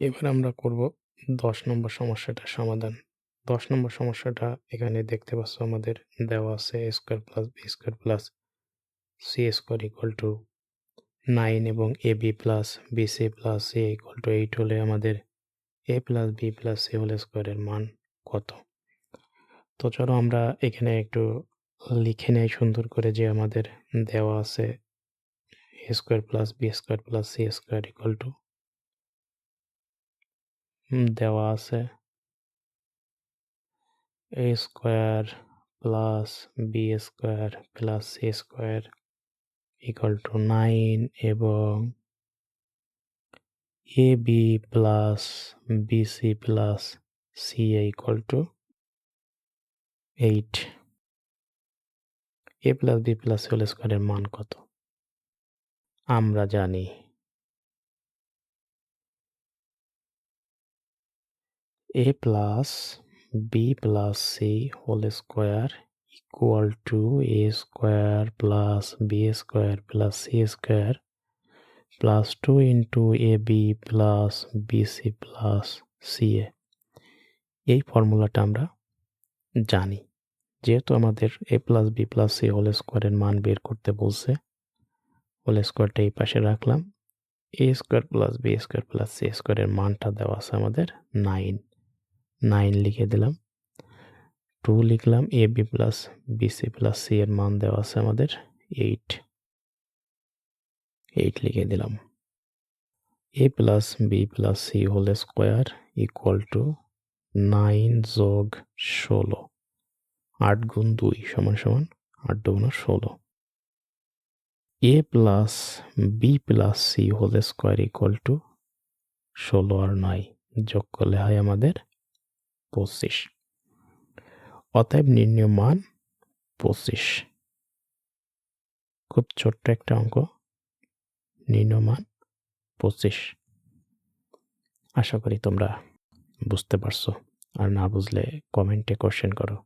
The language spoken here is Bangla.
এবার আমরা করব ১০ নম্বর সমস্যাটার সমাধান। ১০ নম্বর সমস্যাটা এখানে দেখতে পাচ্ছ আমাদের দেওয়া আছে a square plus B square plus c square equal to nine এবং A B plus B C plus C equal to eight হলে আমাদের A plus B plus c whole স্কয়ারের মান কত? তো চলো আমরা এখানে একটু লিখে নেই সুন্দর করে যে আমাদের দেওয়া আছে A square plus B square plus c square equal to দেওয়া আছে। A square plus b square plus C square equal to nine এবং A B plus bc plus ca equal to eight A plus B plus whole স্কয়ারের মান কত? আমরা জানি। A plus b plus c whole square equal to a square plus b square plus c square plus two into A B plus BC plus C A এই ফর্মুলাটা আমরা জানি। যেহেতু আমাদের A plus B plus C whole স্কোয়ারের মান বের করতে বলছে হোল স্কোয়ারটা এই পাশে রাখলাম। A square plus B square plus C স্কোয়ারের মানটা দেওয়া আছে আমাদের নাইন নাইন লিখে দিলাম। টু লিখলাম A B plus BC plus C এর মান দেওয়া আছে আমাদের এইট এইট লিখে দিলাম। A plus B plus C whole square equal to nine যোগ ষোলো। আট গুণ দুই সমান সমান আট দুগুণ ষোলো। A plus B plus C whole square equal to ষোলো আর নয় যোগ করলে হয় আমাদের পঁচিশ। অতএব নির্ণয় পঁচিশ। খুব ছোট্ট একটা অঙ্ক। নির্ণয় পঁচিশ। আশা করি তোমরা বুঝতে পারছ। আর না বুঝলে কমেন্টে কোশ্চেন করো।